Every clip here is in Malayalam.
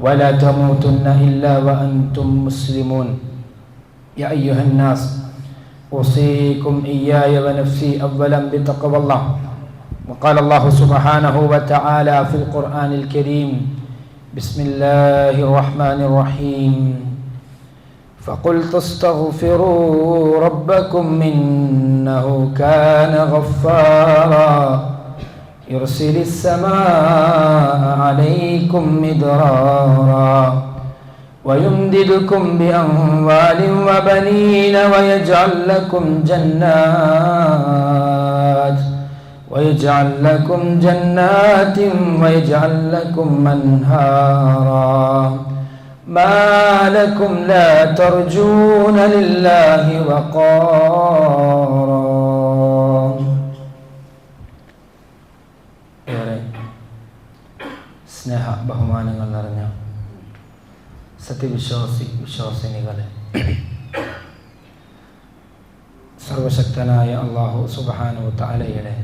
ولا تموتن إلا وأنتم مسلمون. يا أيها الناس أوصيكم إياي ونفسي أولا بتقوى الله. وقال الله سبحانه وتعالى في القرآن الكريم بسم الله الرحمن الرحيم. فقلت استغفروا ربكم إنه كان غفارا. يرسل السماء عليكم مدرارا ويمددكم بأموال وبنين ويجعل لكم جنات ويجعل لكم جنات ويجعل لكم أنهارا ما لكم لا ترجون لله وقارا സ്നേഹ ബഹുമാനങ്ങൾ നിറഞ്ഞ സത്യവിശ്വാസി വിശ്വാസിനികളെ. സർവശക്തനായ അള്ളാഹു സുബാനു താലയുടെ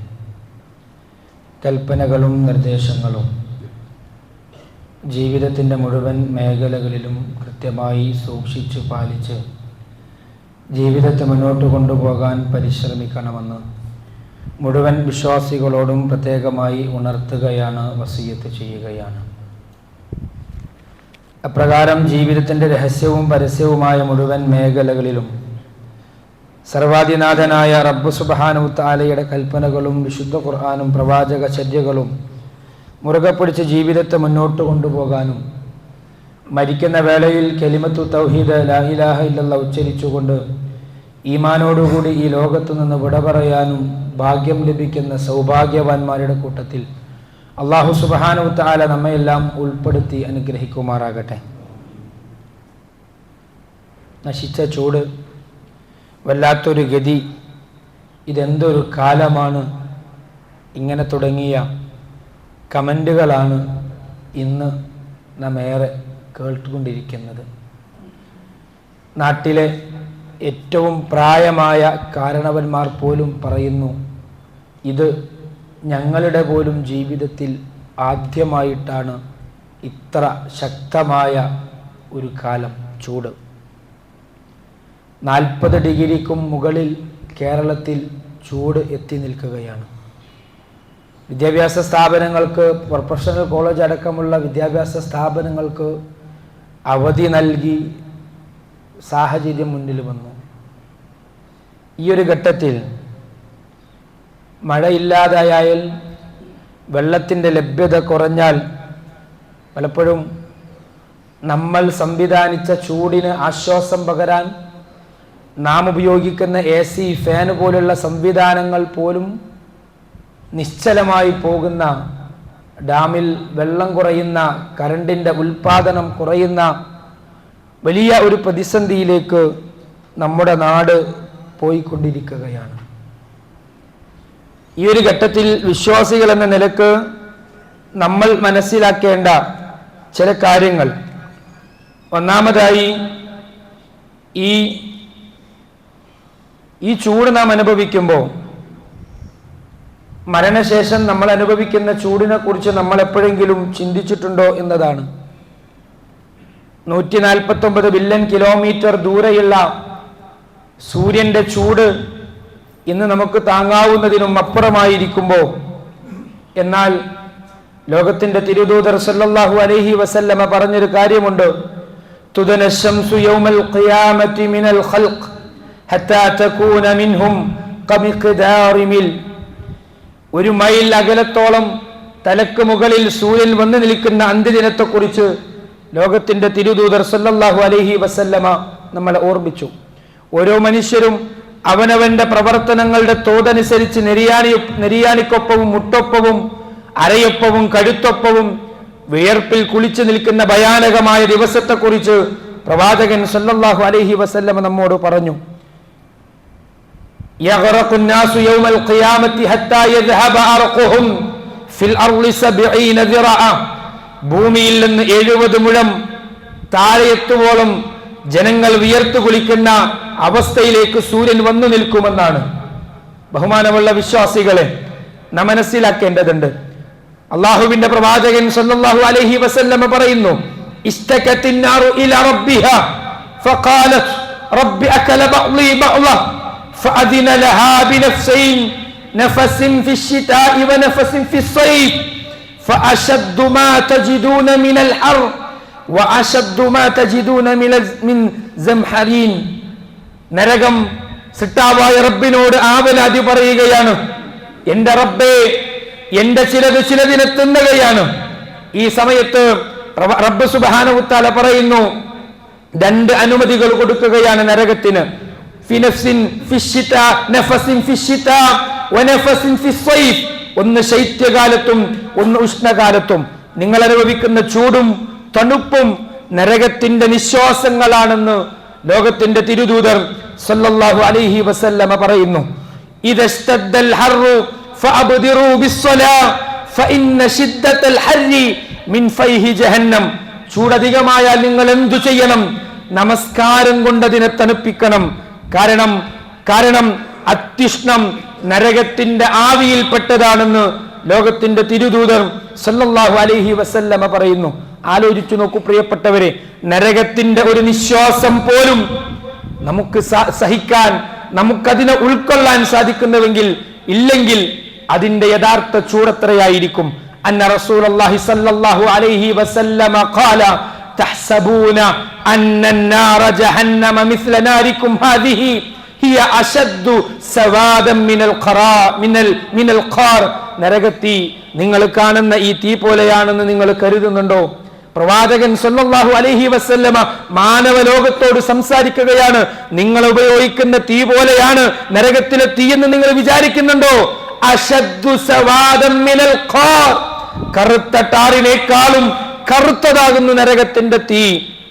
കൽപ്പനകളും നിർദ്ദേശങ്ങളും ജീവിതത്തിന്റെ മുഴുവൻ മേഖലകളിലും കൃത്യമായി സൂക്ഷിച്ചു പാലിച്ച് ജീവിതത്തെ മുന്നോട്ട് കൊണ്ടുപോകാൻ പരിശ്രമിക്കണമെന്ന് മുഴുവൻ വിശ്വാസികളോടും പ്രത്യേകമായി ഉണർത്തുകയാണ് വസീയത്ത് ചെയ്യുകയാണ്. അപ്രകാരം ജീവിതത്തിന്റെ രഹസ്യവും പരസ്യവുമായ മുഴുവൻ മേഖലകളിലും സർവാധിനാഥനായ റബ്ബു സുബാനു താലയുടെ കൽപ്പനകളും വിശുദ്ധ ഖുർആാനും പ്രവാചക ചര്യകളും മുറുകെ പിടിച്ച് ജീവിതത്തെ മുന്നോട്ട് കൊണ്ടുപോകാനും മരിക്കുന്ന വേളയിൽ കെലിമത്തു തൗഹീദ് ലാഹിലാഹ ഇല്ലല്ല ഉച്ചരിച്ചുകൊണ്ട് ഈമാനോടുകൂടി ഈ ലോകത്തു നിന്ന് വിട പറയാനും ഭാഗ്യം ലഭിക്കുന്ന സൗഭാഗ്യവാന്മാരുടെ കൂട്ടത്തിൽ അള്ളാഹു സുബാനുത്താല താല നമ്മയെല്ലാം ഉൾപ്പെടുത്തി അനുഗ്രഹിക്കുമാറാകട്ടെ. നശിച്ച ചൂട് വല്ലാത്തൊരു ഗതി ഇതെന്തൊരു കാലമാണ്? ഇങ്ങനെ തുടങ്ങിയ കമന്റുകളാണ് ഇന്ന് നാം ഏറെ കേട്ടുകൊണ്ടിരിക്കുന്നത്. നാട്ടിലെ ഏറ്റവും പ്രായമായ കാരണവന്മാർ പോലും പറയുന്നു ഇത് ഞങ്ങളുടെ പോലും ജീവിതത്തിൽ ആദ്യമായിട്ടാണ് ഇത്ര ശക്തമായ ഒരു കാലം ചൂട്. നാൽപ്പത് ഡിഗ്രിക്കും മുകളിൽ കേരളത്തിൽ ചൂട് എത്തി നിൽക്കുകയാണ്. വിദ്യാഭ്യാസ സ്ഥാപനങ്ങൾക്ക് പ്രൊഫഷണൽ കോളേജ് അടക്കമുള്ള വിദ്യാഭ്യാസ സ്ഥാപനങ്ങൾക്ക് അവധി നൽകി സാഹചര്യം മുന്നിൽ വന്നു. ഈ ഒരു ഘട്ടത്തിൽ മഴയില്ലാതായാൽ വെള്ളത്തിന്റെ ലഭ്യത കുറഞ്ഞാൽ പലപ്പോഴും നമ്മൾ സംവിധാനിച്ച ചൂടിന് ആശ്വാസം പകരാൻ നാം ഉപയോഗിക്കുന്ന എ സി ഫാന് പോലുള്ള സംവിധാനങ്ങൾ പോലും നിശ്ചലമായി പോകുന്ന ഡാമിൽ വെള്ളം കുറയുന്ന കരണ്ടിന്റെ ഉൽപാദനം കുറയുന്ന വലിയ ഒരു പ്രതിസന്ധിയിലേക്ക് നമ്മുടെ നാട് പോയിക്കൊണ്ടിരിക്കുകയാണ്. ഈ ഒരു ഘട്ടത്തിൽ വിശ്വാസികൾ എന്ന നിലയ്ക്ക് നമ്മൾ മനസ്സിലാക്കേണ്ട ചില കാര്യങ്ങൾ. ഒന്നാമതായി ഈ ഈ ചൂട് നാം അനുഭവിക്കുമ്പോൾ മരണശേഷം നമ്മൾ അനുഭവിക്കുന്ന ചൂടിനെ കുറിച്ച് നമ്മൾ എപ്പോഴെങ്കിലും ചിന്തിച്ചിട്ടുണ്ടോ എന്നതാണ്. നൂറ്റി നാൽപ്പത്തി ഒമ്പത് ബില്യൺ കിലോമീറ്റർ ദൂരെയുള്ള സൂര്യന്റെ ചൂട് ഇന്ന് നമുക്ക് താങ്ങാവുന്നതിനും അപ്പുറമായിരിക്കുമ്പോൾ എന്നാൽ ലോകത്തിന്റെ തിരുദൂതർ സല്ലല്ലാഹു അലൈഹി വസല്ലമ പറഞ്ഞൊരു കാര്യമുണ്ട്. യൗമൽ ഖിയാമത്തി മിനൽ ഹത്താ തകൂന മിൻഹും ഒരു മൈൽ അകലത്തോളം തലക്ക് മുകളിൽ സൂര്യൻ വന്നു നിൽക്കുന്ന അന്ത്യദിനത്തെക്കുറിച്ച് ലോകത്തിന്റെ തിരുദൂതർ സല്ലല്ലാഹു അലൈഹി വസല്ലമ നമ്മളെ ഓർമ്മിച്ചു. ഓരോ മനുഷ്യരും അവനവന്റെ പ്രവർത്തനങ്ങളുടെ തോതനുസരിച്ച് നെരിയാണി നെരിയാനിക്കൊപ്പവും മുട്ടൊപ്പവും അരയൊപ്പവും കഴുത്തൊപ്പവും വിയർപ്പിൽ കുളിച്ചു നിൽക്കുന്ന ഭയാനകമായ ദിവസത്തെക്കുറിച്ച് പ്രവാചകൻ സല്ലല്ലാഹു അലൈഹി വസല്ലമ നമ്മോട് പറഞ്ഞു. ഭൂമിയിൽ നിന്ന് എഴുപത് മുഴം താഴെത്തുവോളം ജനങ്ങൾ വിയർത്തു കുളിക്കുന്ന അവസ്ഥയിലേക്ക് സൂര്യൻ വന്നു നിൽക്കുമെന്നാണ് ബഹുമാനമുള്ള വിശ്വാസികളെ നാം മനസ്സിലാക്കേണ്ടതുണ്ട് അള്ളാഹുവിന്റെ പ്രവാചകൻ സല്ലല്ലാഹു അലൈഹി വസല്ലമ പറയുന്നു ഇസ്തകത്തിന്നാറു ഇല റബ്ബിഹ ഫഖാലത് റബ്ബി അകല ബഅ്ളി ബഅ്ള فأذن لها بنفسين نفس في الشتاء ونفس في الصيف فأشد ما تجدون من الحر നരകം സിട്ടാവായ റബ്ബിനോട് ആവലാതി പറയുകയാണ്. എന്റെ റബ്ബേ എന്റെ ചിലത് ചിലതിനെത്തുന്നവയാണ് ഈ സമയത്ത് റബ്ബ് സുബാനവുത്താല പറയുന്നു രണ്ട് അനുമതികൾ കൊടുക്കുകയാണ് നരകത്തിന്. ഒന്ന് ശൈത്യകാലത്തും ഒന്ന് ഉഷ്ണകാലത്തും. നിങ്ങൾ അനുഭവിക്കുന്ന ചൂടും തണുപ്പും നരകത്തിന്റെ നിശ്വാസങ്ങളാണെന്ന് ലോകത്തിന്റെ തിരുദൂതർ സല്ലല്ലാഹു അലൈഹി വസല്ലമ പറയുന്നു. ചൂടധികമായാൽ നിങ്ങൾ എന്തു ചെയ്യണം? നമസ്കാരം കൊണ്ട് അതിനെ തണുപ്പിക്കണം. കാരണം കാരണം അത്യുഷ്ണം നരകത്തിന്റെ ആവിയിൽപ്പെട്ടതാണെന്ന് ലോകത്തിന്റെ തിരുദൂതർ സല്ലല്ലാഹു അലൈഹി വസല്ലമ പറയുന്നു. ആലോചിച്ചു നോക്കൂ പ്രിയപ്പെട്ടവരെ നരകത്തിന്റെ ഒരു നിശ്വാസം പോലും നമുക്ക് സ- സഹിക്കാൻ നമുക്കതിനെ ഉൾക്കൊള്ളാൻ സാധിക്കുന്നുവെങ്കിൽ ഇല്ലെങ്കിൽ അതിന്റെ യഥാർത്ഥ ചൂടത്രയായിരിക്കും അന്ന റസൂലുള്ളാഹി സല്ലല്ലാഹു അലൈഹി വസല്ലമ ഖാല تحسبون أن النار جهنم مثل ناركم هذه هي أشد سوادا من القراء من ال من القار നരകത്തി നിങ്ങൾ കാണുന്ന ഈ തീ പോലെയാണെന്ന് നിങ്ങൾ കരുതുന്നുണ്ടോ പ്രവാചകൻ സല്ലല്ലാഹു അലഹി വസല്ലമ മാനവ ലോകത്തോട് സംസാരിക്കുകയാണ്. നിങ്ങൾ ഉപയോഗിക്കുന്ന തീ പോലെയാണ് നരകത്തിലെ തീ എന്ന് നിങ്ങൾ വിചാരിക്കുന്നുണ്ടോ? കറുത്ത ടാറിനേക്കാളും കറുത്തതാകുന്നു നരകത്തിന്റെ തീ.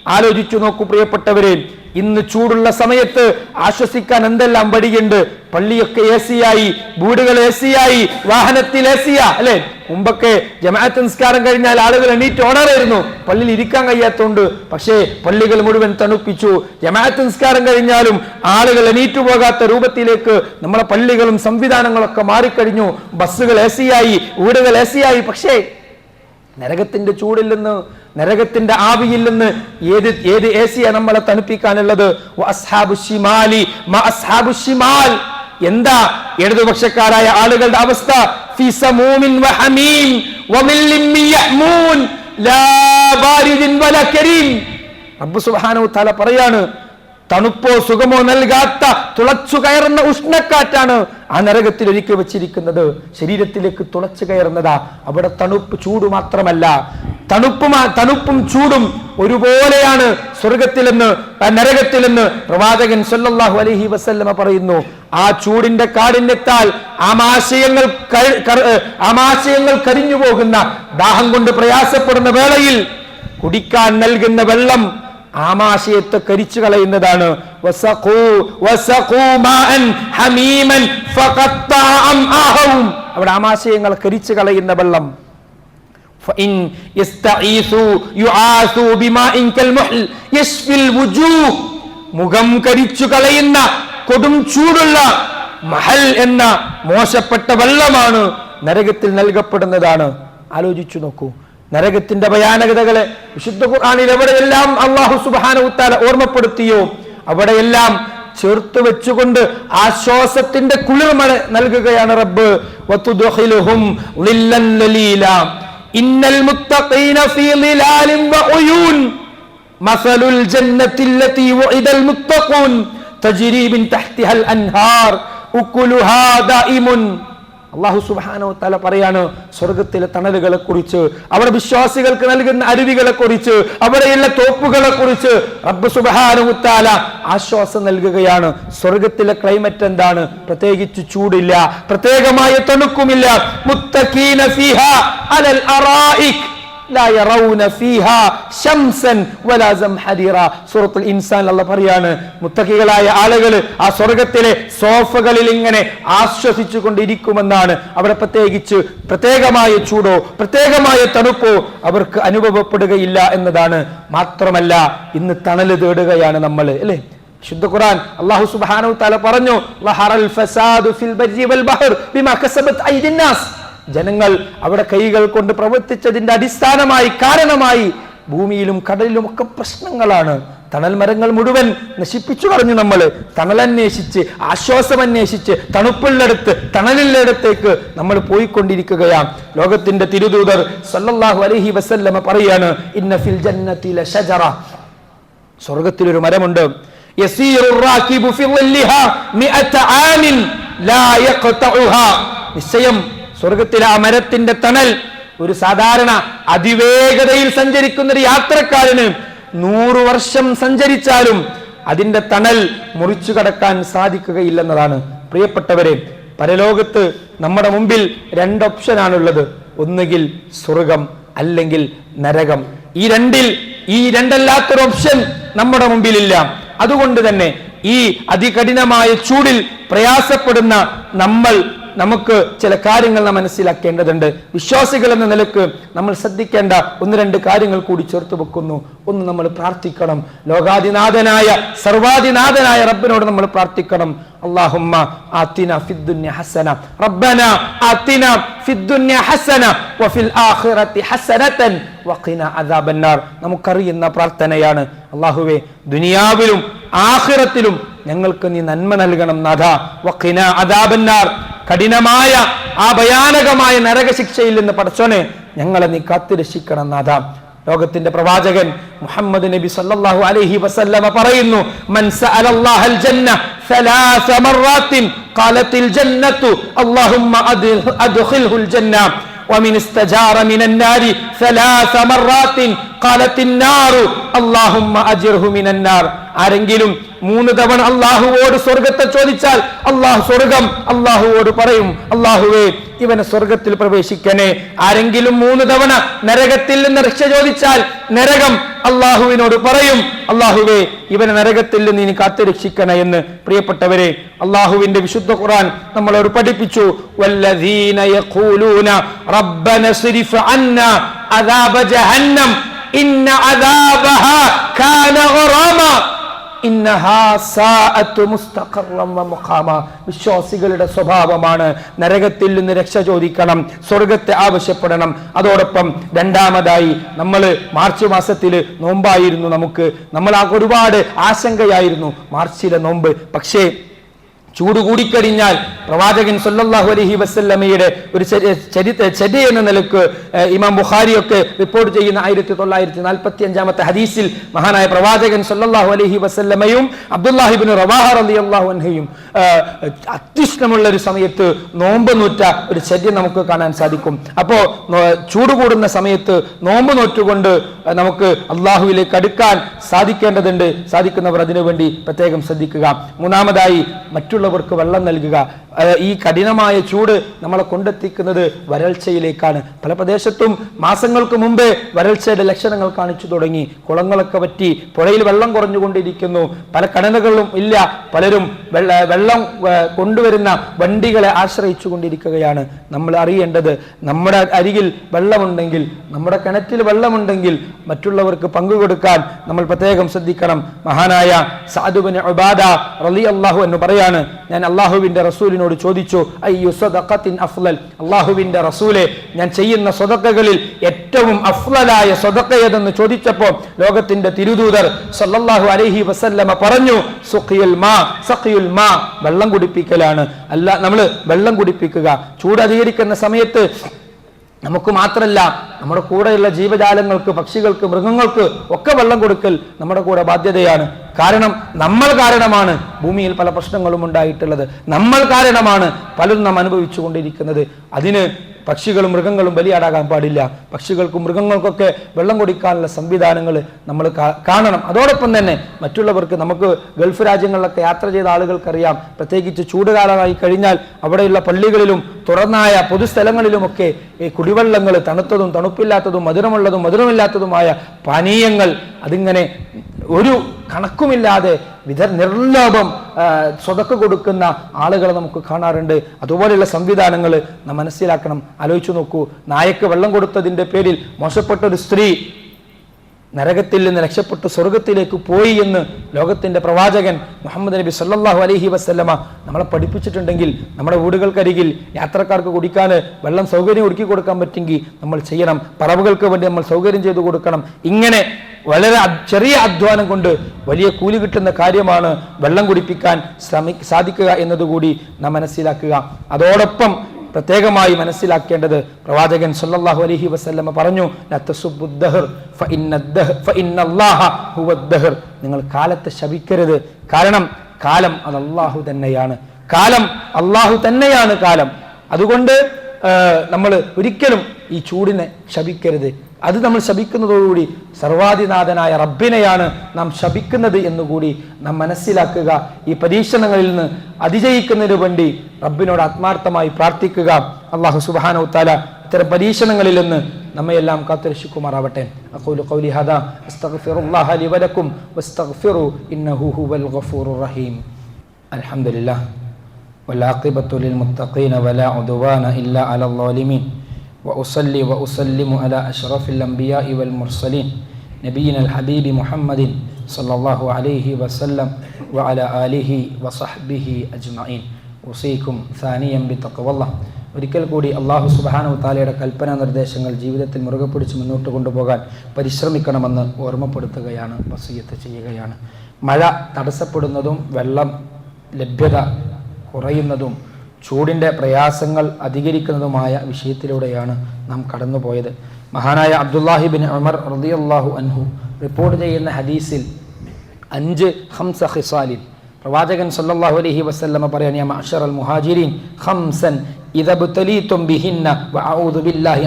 ആലോചിച്ചു നോക്കൂ പ്രിയപ്പെട്ടവരെ ഇന്ന് ചൂടുള്ള സമയത്ത് ആശ്വസിക്കാൻ എന്തെല്ലാം വടിയുണ്ട് പള്ളിയൊക്കെ എ സിയായി വീടുകൾ എ സിയായി വാഹനത്തിൽ എ സിയാ അല്ലെ? മുമ്പൊക്കെ ജമാഅത്ത് നിസ്കാരം കഴിഞ്ഞാൽ ആളുകൾ എണീറ്റ് ഓടാറായിരുന്നു പള്ളിയിൽ ഇരിക്കാൻ കഴിയാത്തതുകൊണ്ട് പക്ഷേ പള്ളികൾ മുഴുവൻ തണുപ്പിച്ചു. ജമാഅത്ത് നിസ്കാരം കഴിഞ്ഞാലും ആളുകൾ എണീറ്റു പോകാത്ത രൂപത്തിലേക്ക് നമ്മളെ പള്ളികളും സംവിധാനങ്ങളൊക്കെ മാറിക്കഴിഞ്ഞു. ബസ്സുകൾ എ സിയായി വീടുകൾ എ സിയായി പക്ഷേ നരകത്തിന്റെ ചൂടിൽ നിന്ന് നരകത്തിന്റെ ആവിയിൽ നിന്ന് ഏത് ഏത് എ സിയാണ് നമ്മളെ തണുപ്പിക്കാനുള്ളത്? എന്താ ഇടതുപക്ഷക്കാരായ ആളുകളുടെ അവസ്ഥ? പറയാണ് തണുപ്പോ സുഖമോ നൽകാത്ത തുളച്ചു കയറുന്ന ഉഷ്ണക്കാറ്റാണ് ആ നരകത്തിൽ ഒരുക്കി വെച്ചിരിക്കുന്നത്. ശരീരത്തിലേക്ക് തുളച്ചു കയറുന്നതാ. അവിടെ തണുപ്പ് ചൂട് മാത്രമല്ല തണുപ്പും തണുപ്പും ചൂടും ഒരുപോലെയാണ് സ്വർഗത്തിലെന്ന് നരകത്തിലെന്ന് പ്രവാചകൻ സല്ലാഹു അലഹി വസല്ലമ പറയുന്നു. ആ ചൂടിന്റെ കാഠിന്യത്താൽ ആമാശയങ്ങൾ ആമാശയങ്ങൾ കരിഞ്ഞു പോകുന്ന ദാഹം കൊണ്ട് പ്രയാസപ്പെടുന്ന വേളയിൽ കുടിക്കാൻ നൽകുന്ന വെള്ളം ആമാശയത്തെ കരിച്ചു കളയുന്നതാണ്. അവിടെ ആമാശയങ്ങൾ കരിച്ചു കളയുന്ന വെള്ളം. فإن يستعيثوا يعاثوا بماء كالمحل يشفي الوجوه മുഖം കരിച്ചു കളയുന്ന കൊടും ചൂടുള്ള മഹൽ എന്ന മോശപ്പെട്ട വെള്ളമാണ് നരകത്തിൽ നൽകപ്പെടുന്നതാണ് ആലോചിച്ചു നോക്കൂ നരകത്തിന്റെ ഭയാനകതകളെ വിശുദ്ധ ഖുർആനിൽ എവിടെയെല്ലാം അള്ളാഹു സുബാന ഓർമ്മപ്പെടുത്തിയോ അവിടെയെല്ലാം ചേർത്ത് വെച്ചുകൊണ്ട് ആശ്വാസത്തിന്റെ കുളിർമഴ നൽകുകയാണ് റബ്ബ് إن المتقين في ظلال وعيون مثل الجنة التي وعد المتقون تجري من تحتها الأنهار أكلها دائمٌ അള്ളാഹു സുബാനോ തല പറയാണ് സ്വർഗത്തിലെ തണലുകളെ കുറിച്ച് അവിടെ വിശ്വാസികൾക്ക് നൽകുന്ന അരുവികളെ കുറിച്ച് അവിടെയുള്ള തോപ്പുകളെ കുറിച്ച് റബ്ബ് സുബാനുത്താല താല ആശ്വാസം നൽകുകയാണ്. സ്വർഗത്തിലെ ക്ലൈമറ്റ് എന്താണ്? പ്രത്യേകിച്ച് ചൂടില്ല പ്രത്യേകമായ തണുക്കുമില്ല. മുത്തഖീന അലൽ സൂറത്തുൽ ഇൻസാൻ പറയാണ്. മുത്തക്കികളായ ആളുകൾ ആ സ്വർഗത്തിലെ സോഫകളിൽ ഇങ്ങനെ ആശ്വസിച്ചു കൊണ്ടിരിക്കുമെന്നാണ് അവിടെ പ്രത്യേകിച്ച് പ്രത്യേകമായ ചൂടോ പ്രത്യേകമായ തണുപ്പോ അവർക്ക് അനുഭവപ്പെടുകയില്ല എന്നതാണ്. മാത്രമല്ല ഇന്ന് തണൽ തേടുകയാണ് നമ്മൾ അല്ലേ? ശുദ്ധ ഖുർആൻ അല്ലാഹു സുബ്ഹാനഹു തല പറഞ്ഞു ഫസാദു ഫിൽ ബർരി വൽ ബഹർ ബിമാ കസബത് ജനങ്ങൾ അവിടെ കൈകൾ കൊണ്ട് പ്രവർത്തിച്ചതിന്റെ അടിസ്ഥാനമായി കാരണമായി ഭൂമിയിലും കടലിലും ഒക്കെ പ്രശ്നങ്ങളാണ്. തണൽ മരങ്ങൾ മുഴുവൻ നശിപ്പിച്ചു പറഞ്ഞു നമ്മൾ തണലന്വേഷിച്ച് ആശ്വാസമന്വേഷിച്ച് തണുപ്പുള്ളടത്ത് തണലില്ലടത്തേക്ക് നമ്മൾ പോയിക്കൊണ്ടിരിക്കുകയാണ്. ലോകത്തിന്റെ തിരുദൂതർ സല്ലല്ലാഹു അലൈഹി വസല്ലമ പറയാണ് ഇന്ന ഫിൽ ഷജറ സ്വർഗത്തിലൊരു മരമുണ്ട്. നിശ്ചയം സ്വർഗത്തിലെ ആ മരത്തിന്റെ തണൽ ഒരു സാധാരണ അതിവേഗതയിൽ സഞ്ചരിക്കുന്ന ഒരു യാത്രക്കാരന് നൂറു വർഷം സഞ്ചരിച്ചാലും അതിന്റെ തണൽ മുറിച്ചു കടക്കാൻ സാധിക്കുകയില്ലെന്നതാണ്. പ്രിയപ്പെട്ടവരെ പരലോകത്ത് നമ്മുടെ മുമ്പിൽ രണ്ട് ഓപ്ഷനാണുള്ളത് ഒന്നുകിൽ സ്വർഗം അല്ലെങ്കിൽ നരകം. ഈ രണ്ടിൽ ഈ രണ്ടല്ലാത്തൊരു ഓപ്ഷൻ നമ്മുടെ മുമ്പിലില്ല. അതുകൊണ്ട് തന്നെ ഈ അതികഠിനമായ ചൂടിൽ പ്രയാസപ്പെടുന്ന നമ്മൾ നമുക്ക് ചില കാര്യങ്ങൾ നാം മനസ്സിലാക്കേണ്ടതുണ്ട്. വിശ്വാസികൾ എന്ന നിലയ്ക്ക് നമ്മൾ ശ്രദ്ധിക്കേണ്ട ഒന്ന് രണ്ട് കാര്യങ്ങൾ കൂടി ചേർത്ത് വെക്കുന്നു. ഒന്ന് നമ്മൾ പ്രാർത്ഥിക്കണം. ലോകാതിനാഥനായ സർവാതിനാഥനായ റബ്ബിനോട് നമ്മൾ പ്രാർത്ഥിക്കണം. അള്ളാഹുമ്മ ആത്തിന ഫിദ്ദുന്യ ഹസന. റബ്ബന ആത്തിന ഫിദ്ദുന്യ ഹസന. വഫിൽ ആഖിറതി ഹസനതൻ. വഖിന അദാബന്നാർ. നമുക്കറിയുന്ന പ്രാർത്ഥനയാണ്. അള്ളാഹുവേ ദുനിയാവിലും ആഖിറത്തിലും ഞങ്ങൾക്ക് നീ നന്മ നൽകണം നാഥ. വഖിന അദാബന്നാർ. കഠിനമായ ആ ഭയാനകമായ നരകശിക്ഷയിൽ നിന്ന് പടച്ചോനെ ഞങ്ങളെ നീ കാത്തുരക്ഷിക്കണം നാഥ. ലോകത്തിന്റെ പ്രവാചകൻ മുഹമ്മദ് നബി സല്ലല്ലാഹു അലൈഹി വസല്ലമ പറയുന്നു മൻ സഅലല്ലാഹൽ ജന്ന ഫലാസ മറാത്തിൻ ഖാലത്തിൽ ജന്നത്തു അല്ലാഹുമ്മ അദ്ഖിൽഹുൽ ജന്ന. വമിൻ ഇസ്തജാറ മിനൻ ഫലാസ സലാസ മറാത്തിൻ ആരെങ്കിലും മൂന്ന് തവണ അള്ളാഹുവോട് സ്വർഗത്തെ ചോദിച്ചാൽ അള്ളാഹു സ്വർഗം അള്ളാഹുവോട് പറയും അള്ളാഹുവേ ഇവനെ സ്വർഗത്തിൽ പ്രവേശിക്കണേ. ആരെങ്കിലും മൂന്ന് തവണ നരകത്തിൽ നിന്ന് രക്ഷ ചോദിച്ചാൽ നരകം അള്ളാഹുവിനോട് പറയും അള്ളാഹുവേ ഇവനെ നരകത്തിൽ നിന്ന് ഇനി കാത്തുരക്ഷിക്കണ എന്ന്. പ്രിയപ്പെട്ടവരെ അള്ളാഹുവിന്റെ വിശുദ്ധ ഖുറാൻ നമ്മളോട് പഠിപ്പിച്ചു വല്ലദീന യഖൂലൂന റബ്ബന സിരിഫ് അന്ന അദാബ ജഹന്നം ഇന്ന കാന. വിശ്വാസികളുടെ സ്വഭാവമാണ്. നരകത്തിൽ നിന്ന് രക്ഷ ചോദിക്കണം സ്വർഗത്തെ ആവശ്യപ്പെടണം. അതോടൊപ്പം രണ്ടാമതായി നമ്മൾ മാർച്ച് മാസത്തിൽ നോമ്പായിരുന്നു നമുക്ക്. നമ്മൾ ഒരുപാട് ആശങ്കയായിരുന്നു മാർച്ചിലെ നോമ്പ്. പക്ഷേ ചൂട് കൂടിക്കഴിഞ്ഞാൽ പ്രവാചകൻ സല്ലല്ലാഹു അലഹി വസ്ല്ലമയുടെ ഒരു ചരി- ചരിത്ര ചര്യ എന്ന നിലയ്ക്ക് ഇമാം ബുഖാരിയൊക്കെ റിപ്പോർട്ട് ചെയ്യുന്ന ആയിരത്തി തൊള്ളായിരത്തി നാൽപ്പത്തി അഞ്ചാമത്തെ ഹദീസിൽ മഹാനായ പ്രവാചകൻ സല്ലല്ലാഹു അലഹി വസ്ല്ലമയും അബ്ദുല്ലാഹിബിൻ റവാഹ റളിയല്ലാഹു അൻഹയും ഏഹ്, അത്യുഷ്ണമുള്ള ഒരു സമയത്ത് നോമ്പ് നൂറ്റ ഒരു ചര്യ നമുക്ക് കാണാൻ സാധിക്കും. അപ്പോൾ ചൂട് കൂടുന്ന സമയത്ത് നോമ്പ് നോറ്റുകൊണ്ട് നമുക്ക് അള്ളാഹുവിലേക്ക് അടുക്കാൻ സാധിക്കേണ്ടതുണ്ട്. സാധിക്കുന്നവർ അതിനുവേണ്ടി പ്രത്യേകം ശ്രദ്ധിക്കുക. മൂന്നാമതായി മറ്റുള്ള മറ്റുള്ളവർക്ക് വെള്ളം നൽകുക. ഈ കഠിനമായ ചൂട് നമ്മളെ കൊണ്ടെത്തിക്കുന്നത് വരൾച്ചയിലേക്കാണ്. പല പ്രദേശത്തും മാസങ്ങൾക്ക് മുമ്പേ വരൾച്ചയുടെ ലക്ഷണങ്ങൾ കാണിച്ചു തുടങ്ങി. കുളങ്ങളൊക്കെ പറ്റി പുഴയിൽ വെള്ളം കുറഞ്ഞുകൊണ്ടിരിക്കുന്നു. പല കിണറുകളും ഇല്ല. പലരും വെള്ള വെള്ളം കൊണ്ടുവരുന്ന വണ്ടികളെ ആശ്രയിച്ചു കൊണ്ടിരിക്കുകയാണ് നമ്മൾ അറിയേണ്ടത് നമ്മുടെ അരികിൽ വെള്ളമുണ്ടെങ്കിൽ നമ്മുടെ കിണറ്റിൽ വെള്ളമുണ്ടെങ്കിൽ മറ്റുള്ളവർക്ക് പങ്കുകൊടുക്കാൻ നമ്മൾ പ്രത്യേകം ശ്രദ്ധിക്കണം. മഹാനായ സാധുബിന് ഉബാദ റലി അള്ളാഹു എന്ന് പറയാണ് ഞാൻ അള്ളാഹുവിന്റെ റസൂലിനോട് ചോദിച്ചു അയ്യു സദഖത്തിൻ അഫ്ലൽ? അള്ളാഹുവിന്റെ റസൂലെ ഞാൻ ചെയ്യുന്ന സ്വതക്കകളിൽ ഏറ്റവും അഫ്ലലായ സ്വതക്ക ഏതെന്ന് ചോദിച്ചപ്പോൾ ലോകത്തിന്റെ തിരുദൂതർ സല്ലല്ലാഹു അലൈഹി വസല്ലമ പറഞ്ഞു സുഖിയുൽ മാ സഖിയുൽ മാ. വെള്ളം കുടിപ്പിക്കലാണ്. അല്ല നമ്മൾ വെള്ളം കുടിപ്പിക്കുക. ചൂട് അധികരിക്കുന്ന സമയത്ത് നമുക്ക് മാത്രമല്ല നമ്മുടെ കൂടെയുള്ള ജീവജാലങ്ങൾക്ക് പക്ഷികൾക്ക് മൃഗങ്ങൾക്ക് ഒക്കെ വെള്ളം കൊടുക്കൽ നമ്മുടെ കൂടെ ബാധ്യതയാണ്. കാരണം നമ്മൾ കാരണമാണ് ഭൂമിയിൽ പല പ്രശ്നങ്ങളും ഉണ്ടായിട്ടുള്ളത്. നമ്മൾ കാരണമാണ് പലരും നാം അനുഭവിച്ചു കൊണ്ടിരിക്കുന്നത് അതിന് പക്ഷികളും മൃഗങ്ങളും ബലിയാടാകാൻ പാടില്ല. പക്ഷികൾക്കും മൃഗങ്ങൾക്കൊക്കെ വെള്ളം കൊടുക്കാനുള്ള സംവിധാനങ്ങൾ നമ്മൾ കാണണം. അതോടൊപ്പം തന്നെ മറ്റുള്ളവർക്ക് നമുക്ക് ഗൾഫ് രാജ്യങ്ങളിലൊക്കെ യാത്ര ചെയ്ത ആളുകൾക്കറിയാം. പ്രത്യേകിച്ച് ചൂടുകാലമായി കഴിഞ്ഞാൽ അവിടെയുള്ള പള്ളികളിലും തുറന്നായ പൊതുസ്ഥലങ്ങളിലുമൊക്കെ ഈ കുടിവെള്ളങ്ങൾ തണുത്തതും തണുപ്പില്ലാത്തതും മധുരമുള്ളതും മധുരമില്ലാത്തതുമായ പാനീയങ്ങൾ അതിങ്ങനെ ഒരു കണക്കുമില്ലാതെ വിധ നിർലോഭം സ്വതക്ക് കൊടുക്കുന്ന ആളുകളെ നമുക്ക് കാണാറുണ്ട്. അതുപോലെയുള്ള സംവിധാനങ്ങൾ നാം മനസ്സിലാക്കണം. ആലോചിച്ചു നോക്കൂ. നായക്ക് വെള്ളം കൊടുത്തതിന്റെ പേരിൽ മോശപ്പെട്ട ഒരു സ്ത്രീ നരകത്തിൽ നിന്ന് രക്ഷപ്പെട്ട് സ്വർഗത്തിലേക്ക് പോയി എന്ന് ലോകത്തിന്റെ പ്രവാചകൻ മുഹമ്മദ് നബി സല്ലാഹു അലഹി വസല്ലമ നമ്മളെ പഠിപ്പിച്ചിട്ടുണ്ടെങ്കിൽ നമ്മുടെ വീടുകൾക്കരികിൽ യാത്രക്കാർക്ക് കുടിക്കാൻ വെള്ളം സൗകര്യം ഒരുക്കി കൊടുക്കാൻ പറ്റുമെങ്കിൽ നമ്മൾ ചെയ്യണം. പറവുകൾക്ക് വേണ്ടി നമ്മൾ സൗകര്യം ചെയ്തു കൊടുക്കണം. ഇങ്ങനെ വളരെ ചെറിയ അധ്വാനം കൊണ്ട് വലിയ കൂലി കിട്ടുന്ന കാര്യമാണ് വെള്ളം കുടിപ്പിക്കാൻ ശ്രമി സാധിക്കുക എന്നതുകൂടി നാം മനസ്സിലാക്കുക. അതോടൊപ്പം പ്രത്യേകമായി മനസ്സിലാക്കേണ്ടത് പ്രവാചകൻ സല്ലല്ലാഹു അലൈഹി വസല്ലമ പറഞ്ഞു. നിങ്ങൾ കാലത്തെ ശപിക്കരുത്. കാരണം കാലം അത് അള്ളാഹു തന്നെയാണ്. കാലം അള്ളാഹു തന്നെയാണ് കാലം. അതുകൊണ്ട് നമ്മൾ ഒരിക്കലും ഈ ചൂടിനെ ശപിക്കരുത്. അത് നമ്മൾ ശപിക്കുന്നതോടുകൂടി സർവാധിനാഥനായ റബ്ബിനെയാണ് നാം ശപിക്കുന്നത് എന്നുകൂടി നാം മനസ്സിലാക്കുക ഈ പരീക്ഷണങ്ങളിൽ നിന്ന് അതിജയിക്കുന്നതിന് വേണ്ടി റബ്ബിനോട് ആത്മാർത്ഥമായി പ്രാർത്ഥിക്കുക അള്ളാഹു സുബാനോ താല ഇത്തരം പരീക്ഷണങ്ങളിൽ നിന്ന് നമ്മയെല്ലാം കാത്തുരക്ഷിക്കുമാറാവട്ടെ അഖൂലു ഖൗലി ഹദാ അസ്തഗ്ഫിറുല്ലാഹ ലി വലക്കും വസ്തഗ്ഫിറു ഇന്നഹു ഹുവൽ ഗഫൂറുർ റഹീം അൽഹംദുലില്ലാഹ് والعاقبة للمتقين ولا عدوان إلا على الظالمين وأصلي وأسلم على أشرف الأنبياء والمرسلين نبينا الحبيب محمد صلى الله عليه وسلم وعلى آله وصحبه أجمعين أوصيكم ثانيا بتقوى الله ഒരിക്കൽ കൂടി അള്ളാഹു സുബാനു താലയുടെ കൽപ്പനാ നിർദ്ദേശങ്ങൾ ജീവിതത്തിൽ മുറുകെ പിടിച്ച് മുന്നോട്ട് കൊണ്ടുപോകാൻ പരിശ്രമിക്കണമെന്ന് ഓർമ്മപ്പെടുത്തുകയാണ് വസീയത്ത് ചെയ്യുകയാണ് മഴ തടസ്സപ്പെടുന്നതും വെള്ളം ലഭ്യത കുറയുന്നതും ചൂടിന്റെ പ്രയാസങ്ങൾ അധികരിക്കുന്നതുമായ വിഷയത്തിലൂടെയാണ് നാം കടന്നുപോയത്. മഹാനായ അബ്ദുല്ലാഹിബിൻ ഉമർ റളിയല്ലാഹു അൻഹു റിപ്പോർട്ട് ചെയ്യുന്ന ഹദീസിൽ അഞ്ച് ഹംസ ഹിസാലിൽ പ്രവാചകൻ സല്ലാഹു അലഹി വസല്ലമ വഅഊദു ബില്ലാഹി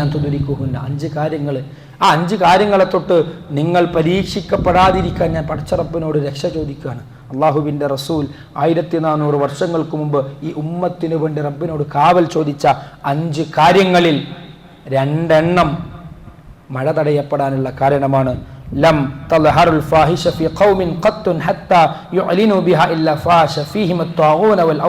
അഞ്ച് കാര്യങ്ങൾ ആ അഞ്ച് കാര്യങ്ങളെ തൊട്ട് നിങ്ങൾ പരീക്ഷിക്കപ്പെടാതിരിക്കാൻ ഞാൻ പടച്ചറപ്പിനോട് രക്ഷ ചോദിക്കുകയാണ്. അള്ളാഹുവിന്റെ റസൂൽ ആയിരത്തി നാനൂറ് വർഷങ്ങൾക്ക് മുമ്പ് ഈ ഉമ്മത്തിനു വേണ്ടി റബ്ബിനോട് കാവൽ ചോദിച്ച അഞ്ച് കാര്യങ്ങളിൽ രണ്ടെണ്ണം മഴ തടയപ്പെടാനുള്ള കാരണമാണ്. ലം തൽഹറുൽ ഫാഹിഷ ഫി ഖൗമിൻ ഖത്തുൻ ബിഹാ ഇല്ല ഫീഹിമ വൽ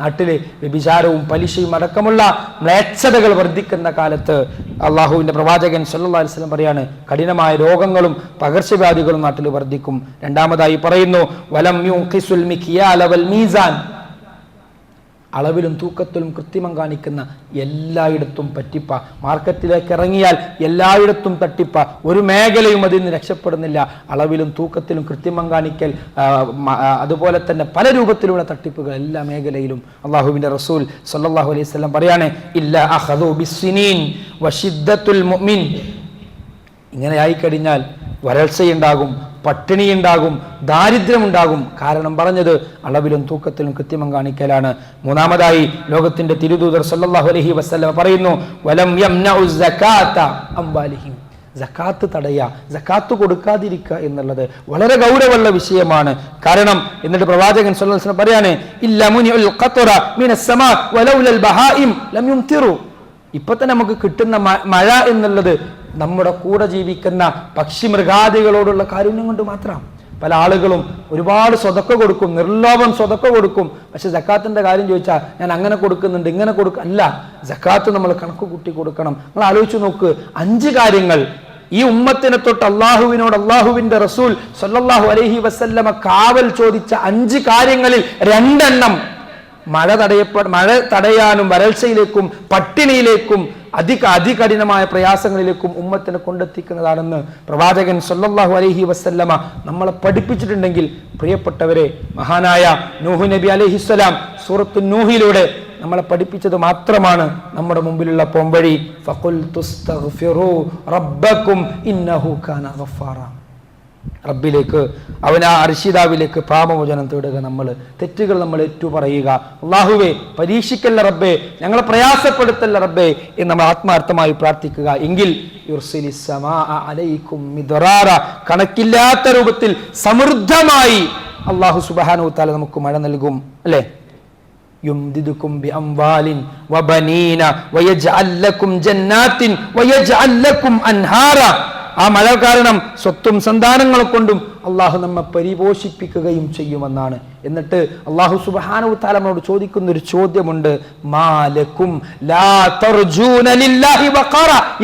നാട്ടിലെ വ്യഭിചാരവും പലിശയും അടക്കമുള്ള മ്ലേച്ഛതകൾ വർദ്ധിക്കുന്ന കാലത്ത് അള്ളാഹുവിന്റെ പ്രവാചകൻ സല്ലാ അലൈഹി വസല്ലം പറയാണ് കഠിനമായ രോഗങ്ങളും പകർച്ചവ്യാധികളും നാട്ടിൽ വർദ്ധിക്കും. രണ്ടാമതായി പറയുന്നു വലം യുഖിസുൽ മിക്യാല വൽ മീസാൻ. അളവിലും തൂക്കത്തിലും കൃത്രിമം കാണിക്കുന്ന എല്ലായിടത്തും പറ്റിപ്പ. മാർക്കറ്റിലേക്ക് ഇറങ്ങിയാൽ എല്ലായിടത്തും തട്ടിപ്പ. ഒരു മേഖലയും അതിൽ നിന്ന് രക്ഷപ്പെടുന്നില്ല. അളവിലും തൂക്കത്തിലും കൃത്രിമം കാണിക്കൽ അതുപോലെ തന്നെ പല രൂപത്തിലുള്ള തട്ടിപ്പുകൾ എല്ലാ മേഖലയിലും അള്ളാഹുവിന്റെ റസൂൽ സല്ലാഹു അലൈഹി വസല്ലം പറയാണ് ഇല്ല ഇങ്ങനെ ആയിക്കഴിഞ്ഞാൽ വരൾച്ചയുണ്ടാകും പട്ടിണിയുണ്ടാകും ദാരിദ്ര്യമുണ്ടാകും. കാരണം പറഞ്ഞത് അളവിലും തൂക്കത്തിലും കൃത്യമം കാണിക്കലാണ്. മൂന്നാമതായി ലോകത്തിന്റെ തിരുദൂതർ സല്ലല്ലാഹു അലൈഹി വസല്ലം പറയുന്നു വലം ജക്കാത്ത് തടയുക ജക്കാത്ത് കൊടുക്കാതിരിക്കുക എന്നുള്ളത് വളരെ ഗൗരവമുള്ള വിഷയമാണ്. കാരണം എന്നിട്ട് പ്രവാചകൻ സല്ലല്ലാഹു പറയാണ് ഇപ്പൊ തന്നെ നമുക്ക് കിട്ടുന്ന മഴ എന്നുള്ളത് നമ്മുടെ കൂടെ ജീവിക്കുന്ന പക്ഷി മൃഗാദികളോടുള്ള കാരുണ്യം കൊണ്ട് മാത്രം. പല ആളുകളും ഒരുപാട് സ്വതക്ക കൊടുക്കും നിർലോഭം സ്വതക്ക കൊടുക്കും. പക്ഷെ ജക്കാത്തിന്റെ കാര്യം ചോദിച്ചാൽ ഞാൻ അങ്ങനെ കൊടുക്കുന്നുണ്ട് ഇങ്ങനെ കൊടുക്ക അല്ല ജക്കാത്ത് നമ്മൾ കണക്ക് കൂട്ടി കൊടുക്കണം. നിങ്ങൾ ആലോചിച്ചു നോക്ക് അഞ്ച് കാര്യങ്ങൾ. ഈ ഉമ്മത്തിനെ തൊട്ട് അള്ളാഹുവിനോട് അള്ളാഹുവിന്റെ റസൂൽ സല്ലാഹു അലഹി വസല്ലമ കാവൽ ചോദിച്ച അഞ്ച് കാര്യങ്ങളിൽ രണ്ടെണ്ണം മഴ തടയപ്പെ മഴ തടയാനും വരൾച്ചയിലേക്കും പട്ടിണിയിലേക്കും അധിക അതികഠിനമായ പ്രയാസങ്ങളിലേക്കും ഉമ്മത്തിനെ കൊണ്ടെത്തിക്കുന്നതാണെന്ന് പ്രവാചകൻ സൊല്ലാഹു അലഹി വസല്ലമ നമ്മളെ പഠിപ്പിച്ചിട്ടുണ്ടെങ്കിൽ പ്രിയപ്പെട്ടവരെ മഹാനായ നൂഹു നബി അലൈഹിസ്സലാം സൂറത്തു നൂഹിലൂടെ നമ്മളെ പഠിപ്പിച്ചത് മാത്രമാണ് നമ്മുടെ മുമ്പിലുള്ള പോംവഴി. ഫഖുൽ തുസ്തഗ്ഫിറു റബ്ബക്കും ഇന്നഹു കാന റബ്ബിലേക്ക് അവൻ ആ അർഷിതാവിലേക്ക് പാപമോചനം തേടുക നമ്മൾ തെറ്റുകൾ നമ്മൾ ഏറ്റു പറയുക അള്ളാഹുവേ പരീക്ഷിക്കല്ല റബ്ബേ ഞങ്ങളെ പ്രയാസപ്പെടുത്തല്ല റബ്ബേ എന്ന് നമ്മൾ ആത്മാർത്ഥമായി പ്രാർത്ഥിക്കുക എങ്കിൽ യുർസിലി സമാഅ അലൈക്കും മിദ്റാറ. കണക്കില്ലാത്ത രൂപത്തിൽ സമൃദ്ധമായി അള്ളാഹു സുബാനു താല നമുക്ക് മഴ നൽകും അല്ലേ يمددكم بأموال وبنين ويجعل لكم جنات ويجعل لكم أنهارا ആ മഴ കാരണം സ്വത്തും സന്താനങ്ങളെ കൊണ്ടും അള്ളാഹു നമ്മെ പരിപോഷിപ്പിക്കുകയും ചെയ്യുമെന്നാണ്. എന്നിട്ട് അള്ളാഹു സുബാനു താലമോട് ചോദിക്കുന്ന ഒരു ചോദ്യമുണ്ട്. മാലക്കും.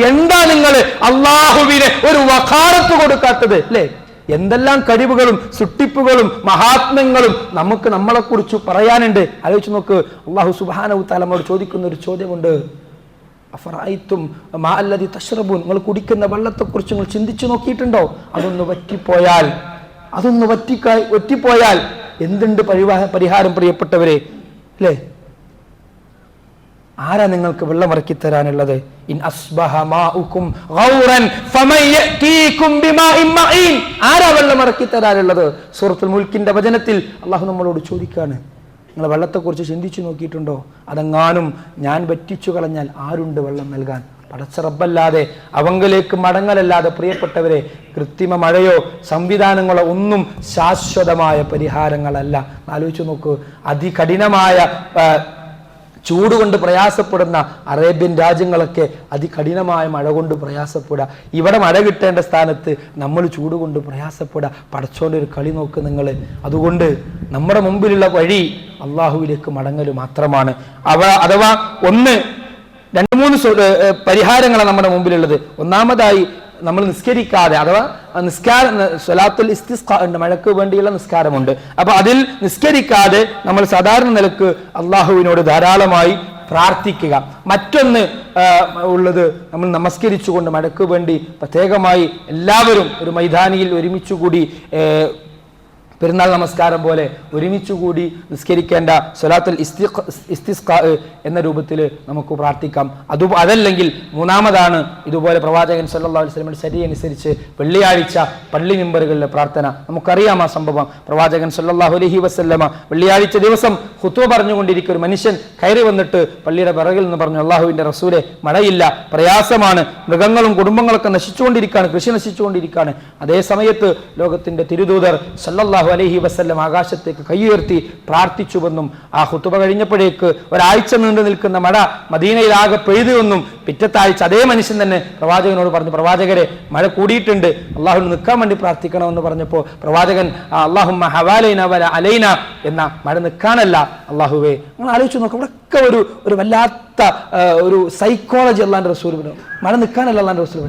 എന്താ നിങ്ങൾ അള്ളാഹുവിനെ ഒരു വഖാറത്ത് കൊടുക്കാത്തത്? അല്ലേ എന്തെല്ലാം കഴിവുകളും സുട്ടിപ്പുകളും മഹാത്മ്യങ്ങളും നമുക്ക് നമ്മളെക്കുറിച്ച് പറയാനുണ്ട്. ആലോചിച്ച് നോക്ക്. അള്ളാഹു സുബാനു താലമോട് ചോദിക്കുന്ന ഒരു ചോദ്യമുണ്ട്. അഫറായിത്തും മാ അല്ലതി തഷ്റബൂൻ നിങ്ങൾ കുടിക്കുന്ന വെള്ളത്തെക്കുറിച്ച് നിങ്ങൾ ചിന്തിച്ചു നോക്കിയിട്ടുണ്ടോ? അതൊന്ന് വറ്റിപ്പോയാൽ അതൊന്ന് വറ്റിക്കായി വറ്റിപ്പോയാൽ എന്തുണ്ട് പരിവാഹ പരിഹാരം പ്രിയപ്പെട്ടവരെ? അല്ലേ? ആരാ നിങ്ങൾക്ക് വെള്ളം ഇറക്കി തരാനുള്ളത്? ഇൻ ഗൗറൻ ബിമാഇൻ ആരാ വെള്ളം ഇറക്കി തരാനുള്ളത്? സൂറത്തുൽ മുൽക്കിന്റെ വചനത്തിൽ അള്ളാഹു നമ്മളോട് ചോദിക്കാണ്. നിങ്ങൾ വെള്ളത്തെക്കുറിച്ച് ചിന്തിച്ചു നോക്കിയിട്ടുണ്ടോ? അതെങ്ങാനും ഞാൻ വറ്റിച്ചു കളഞ്ഞാൽ ആരുണ്ട് വെള്ളം നൽകാൻ? പടച്ച റബ്ബല്ലാതെ അവങ്കലേക്ക് മടങ്ങലല്ലാതെ പ്രിയപ്പെട്ടവരെ കൃത്രിമ മഴയോ സംവിധാനങ്ങളോ ഒന്നും ശാശ്വതമായ പരിഹാരങ്ങളല്ല. ആലോചിച്ചു നോക്കൂ. അതികഠിനമായ ആ, ചൂട് കൊണ്ട് പ്രയാസപ്പെടുന്ന അറേബ്യൻ രാജ്യങ്ങളൊക്കെ അതികഠിനമായ മഴ കൊണ്ട് പ്രയാസപ്പെടുക. ഇവിടെ മഴ കിട്ടേണ്ട സ്ഥാനത്ത് നമ്മൾ ചൂടുകൊണ്ട് പ്രയാസപ്പെടുക. പടച്ചോന്റെ ഒരു കളി നോക്ക് നിങ്ങൾ അതുകൊണ്ട് നമ്മുടെ മുമ്പിലുള്ള വഴി അള്ളാഹുവിലേക്ക് മടങ്ങൽ മാത്രമാണ്. അവ അഥവാ ഒന്ന് രണ്ട് മൂന്ന് പരിഹാരങ്ങളാണ് നമ്മുടെ മുമ്പിലുള്ളത്. ഒന്നാമതായി നമ്മൾ നിസ്കരിക്കാതെ അഥവാ നിസ്കാരം സ്വലാത്തുൽ ഉണ്ട് മഴക്ക് വേണ്ടിയുള്ള നിസ്കാരമുണ്ട്. അപ്പൊ അതിൽ നിസ്കരിക്കാതെ നമ്മൾ സാധാരണ നിലയ്ക്ക് അള്ളാഹുവിനോട് ധാരാളമായി പ്രാർത്ഥിക്കുക. മറ്റൊന്ന് ഉള്ളത് നമ്മൾ നമസ്കരിച്ചുകൊണ്ട് മഴക്ക് വേണ്ടി പ്രത്യേകമായി എല്ലാവരും ഒരു മൈതാനിയിൽ ഒരുമിച്ചുകൂടി പെരുന്നാൾ നമസ്കാരം പോലെ ഒരുമിച്ച് കൂടി നിസ്കരിക്കേണ്ട സ്വലാത്തുൽ ഇസ്തിസ്ക എന്ന രൂപത്തിൽ നമുക്ക് പ്രാർത്ഥിക്കാം. അത് അതല്ലെങ്കിൽ മൂന്നാമതാണ് ഇതുപോലെ പ്രവാചകൻ സല്ലാ വസല്ലമയുടെ ശരി അനുസരിച്ച് വെള്ളിയാഴ്ച പള്ളി മെമ്പറുകളിലെ പ്രാർത്ഥന. നമുക്കറിയാം ആ സംഭവം. പ്രവാചകൻ സല്ലാഹു അലഹി വസല്ലമ വെള്ളിയാഴ്ച ദിവസം ഹുത്വ പറഞ്ഞുകൊണ്ടിരിക്കുന്ന ഒരു മനുഷ്യൻ കയറി വന്നിട്ട് പള്ളിയുടെ പിറകിൽ നിന്ന് പറഞ്ഞു അള്ളാഹുവിന്റെ റസൂലെ മഴയില്ല പ്രയാസമാണ്. മൃഗങ്ങളും കുടുംബങ്ങളൊക്കെ നശിച്ചുകൊണ്ടിരിക്കുകയാണ് കൃഷി നശിച്ചുകൊണ്ടിരിക്കുകയാണ്. അതേ സമയത്ത് ലോകത്തിന്റെ തിരുദൂതർ സല്ലല്ലാഹു അലൈഹി വസ്ല്ലം ആകാശത്തേക്ക് കൈയുയർത്തി പ്രാർത്ഥിച്ചുവെന്നും ആ ഹുത്തുബ കഴിഞ്ഞപ്പോഴേക്ക് ഒരാഴ്ച നീണ്ടു നിൽക്കുന്ന മഴ മദീനയിലാകെ പെയ്തുവെന്നും പിറ്റത്തെ അതേ മനുഷ്യൻ തന്നെ പ്രവാചകനോട് പറഞ്ഞു പ്രവാചകരെ മഴ കൂടിയിട്ടുണ്ട് അള്ളാഹുവിന് നിൽക്കാൻ വേണ്ടി പ്രാർത്ഥിക്കണമെന്ന് പറഞ്ഞപ്പോൾ പ്രവാചകൻ അള്ളാഹുമ്മ ഹവാലൈന വല അലൈന എന്ന മഴ നിൽക്കാനല്ല അള്ളാഹുവേ. നിങ്ങൾ ആലോചിച്ച് നോക്കാം ഇവിടെയൊക്കെ ഒരു ഒരു വല്ലാത്ത ഒരു സൈക്കോളജി അള്ളാന്റെ റസൂൽ മഴ നിൽക്കാനല്ല അള്ളാന്റെ റസൂൽ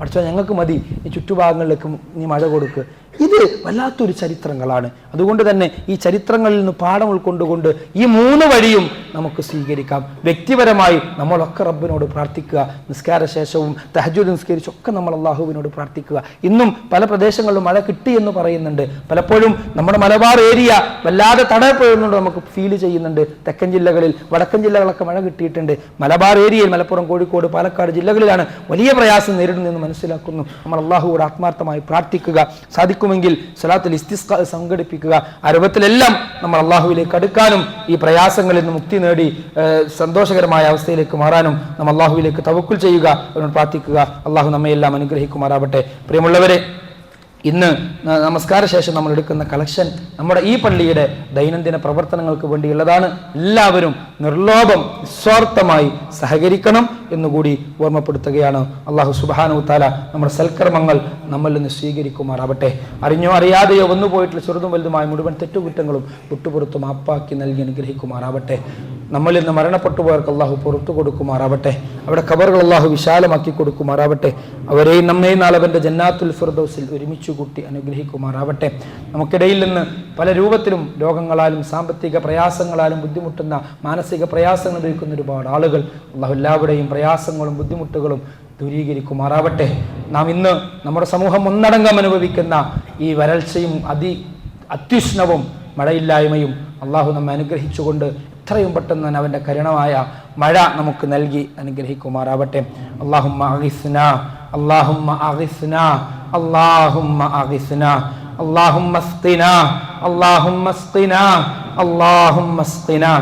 പഠിച്ചാൽ ഞങ്ങൾക്ക് മതി ഈ ചുറ്റുഭാഗങ്ങളിലേക്ക് നീ മഴ കൊടുക്ക്. ഇത് വല്ലാത്തൊരു ചരിത്രങ്ങളാണ്. അതുകൊണ്ട് തന്നെ ഈ ചരിത്രങ്ങളിൽ നിന്ന് പാഠം ഉൾക്കൊണ്ടുകൊണ്ട് ഈ മൂന്ന് വഴിയും നമുക്ക് സ്വീകരിക്കാം. വ്യക്തിപരമായി നമ്മളൊക്കെ റബ്ബിനോട് പ്രാർത്ഥിക്കുക. നിസ്കാര ശേഷവും തഹജൂദ് നിസ്കരിച്ചൊക്കെ നമ്മൾ അള്ളാഹുവിനോട് പ്രാർത്ഥിക്കുക. ഇന്നും പല പ്രദേശങ്ങളിലും മഴ കിട്ടി എന്ന് പറയുന്നുണ്ട്. പലപ്പോഴും നമ്മുടെ മലബാർ ഏരിയ വല്ലാതെ തടയപ്പെടുന്നുണ്ട് നമുക്ക് ഫീൽ ചെയ്യുന്നുണ്ട്. തെക്കൻ ജില്ലകളിൽ വടക്കൻ ജില്ലകളൊക്കെ മഴ കിട്ടിയിട്ടുണ്ട്. മലബാർ ഏരിയയിൽ മലപ്പുറം കോഴിക്കോട് പാലക്കാട് ജില്ലകളിലാണ് വലിയ പ്രയാസം നേരിടുന്നതെന്ന് മനസ്സിലാക്കുന്നു. നമ്മൾ അള്ളാഹുവോട് ആത്മാർത്ഥമായി പ്രാർത്ഥിക്കുക. സാധിക്കും സാധിക്കുമെങ്കിൽ സലാത്തുൽ ഇസ്തിസ്ക സംഘടിപ്പിക്കുക. അരൂപത്തിലെല്ലാം നമ്മൾ അള്ളാഹുവിലേക്ക് അടുക്കാനും ഈ പ്രയാസങ്ങളിൽ നിന്ന് മുക്തി നേടി സന്തോഷകരമായ അവസ്ഥയിലേക്ക് മാറാനും നമ്മൾ അള്ളാഹുവിലേക്ക് തവക്കുൽ ചെയ്യുക അവനോട് പ്രാർത്ഥിക്കുക. അള്ളാഹു നമ്മയെല്ലാം അനുഗ്രഹിക്കുമാറാവട്ടെ. പ്രിയമുള്ളവരെ ഇന്ന് നമസ്കാര ശേഷം നമ്മൾ എടുക്കുന്ന കളക്ഷൻ നമ്മുടെ ഈ പള്ളിയുടെ ദൈനംദിന പ്രവർത്തനങ്ങൾക്ക് വേണ്ടിയുള്ളതാണ്. എല്ലാവരും നിർലോഭം നിസ്വാർത്ഥമായി സഹകരിക്കണം എന്നുകൂടി ഓർമ്മപ്പെടുത്തുകയാണ്. അള്ളാഹു സുബാനു താല നമ്മുടെ സൽക്കർമ്മങ്ങൾ നമ്മളിൽ നിന്ന് സ്വീകരിക്കുമാറാവട്ടെ. അറിഞ്ഞോ അറിയാതെയോ വന്നു പോയിട്ടുള്ള ചെറുതും വലുതുമായ മുഴുവൻ തെറ്റുകുറ്റങ്ങളും വിട്ടുപുറത്തും മാപ്പാക്കി നൽകി അനുഗ്രഹിക്കുമാറാവട്ടെ. നമ്മളിൽ നിന്ന് മരണപ്പെട്ടു പോയവർക്ക് അള്ളാഹു പുറത്തു കൊടുക്കുമാറാവട്ടെ. അവിടെ ഖബറുകൾ അള്ളാഹു വിശാലമാക്കി കൊടുക്കുമാറാവട്ടെ. അവരെയും നമ്മയും നാളവന്റെ ജന്നാത്തുൽ ഫിർദൗസിൽ ഒരുമിച്ച് കൂട്ടി അനുഗ്രഹിക്കുമാറാവട്ടെ. നമുക്കിടയിൽ നിന്ന് പല രൂപത്തിലും രോഗങ്ങളാലും സാമ്പത്തിക പ്രയാസങ്ങളാലും ബുദ്ധിമുട്ടുന്ന മാനസിക പ്രയാസങ്ങൾ അനുഭവിക്കുന്ന ഒരുപാട് ആളുകൾ അള്ളാഹു എല്ലാവരുടെയും പ്രയാസങ്ങളും ബുദ്ധിമുട്ടുകളും ദൂരീകരിക്കുമാറാവട്ടെ. നാം ഇന്ന് നമ്മുടെ സമൂഹം ഒന്നടങ്കം അനുഭവിക്കുന്ന ഈ വരൾച്ചയും അതി അത്യുഷ്ണവും മഴയില്ലായ്മയും അള്ളാഹു നമ്മെ അനുഗ്രഹിച്ചുകൊണ്ട് എത്രയും പെട്ടെന്ന് തന്നെ അവൻ്റെ കരുണമായ മഴ നമുക്ക് നൽകി അനുഗ്രഹിക്കുമാറാവട്ടെ അള്ളാഹുമ്മ അഗിസ്ന അള്ളാഹുമ്മ അഗിസ്ന അള്ളാഹുമ്മ അഗിസ്ന اللهم اسقنا اللهم اسقنا اللهم اسقنا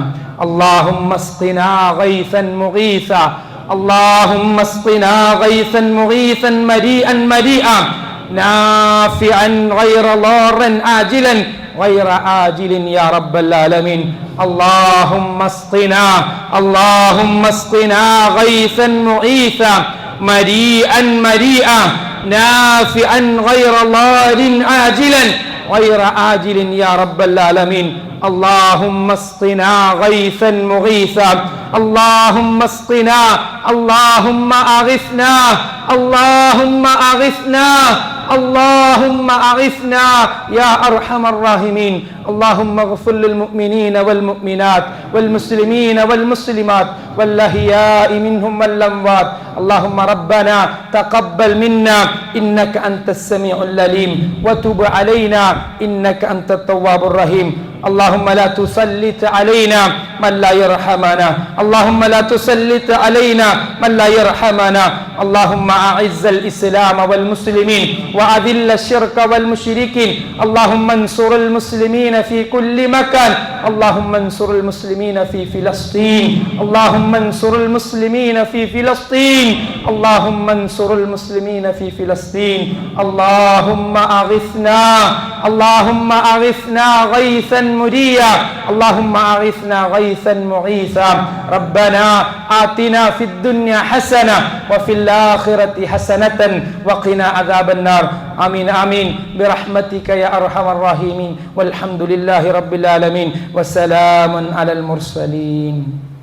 اللهم اسقنا غيثا مغيثا اللهم اسقنا غيثا مغيثا مريئا مريئا نافعا غير ضار آجلا غير آجل يا رب العالمين. اللهم اسقنا اللهم اسقنا غيثا مغيثا مريئا مريئا نافعا غير ضار آجلا غير آجل يا رب العالمين. اللهم اسقنا غيثا مغيثا. اللهم اسقنا. اللهم أغثنا. اللهم أغثنا. اللهم أغثنا. يا أرحم الراحمين. اللهم اغفر للمؤمنين والمؤمنات والمسلمين والمسلمات والأحياء منهم والأموات. اللهم ربنا تقبل منا. إنك أنت السميع العليم. وتب علينا. إنك أنت التواب الرحيم. اللهم لا تسلط علينا من لا يرحمنا. اللهم لا تسلط علينا من لا يرحمنا. اللهم أعز الإسلام والمسلمين وأذل الشرك والمشركين. اللهم انصر المسلمين في كل مكان. اللهم انصر المسلمين في فلسطين. اللهم انصر المسلمين في فلسطين. اللهم انصر المسلمين في فلسطين. اللهم أغثنا. اللهم أغثنا غيثا مريا اللهم أغثنا غيثا مغيثا ربنا آتنا في الدنيا حسنة وفي الآخرة حسنة وقنا عذاب النار. آمين آمين. برحمتك يا أرحم الراحمين. والحمد لله رب العالمين. وسلام على المرسلين.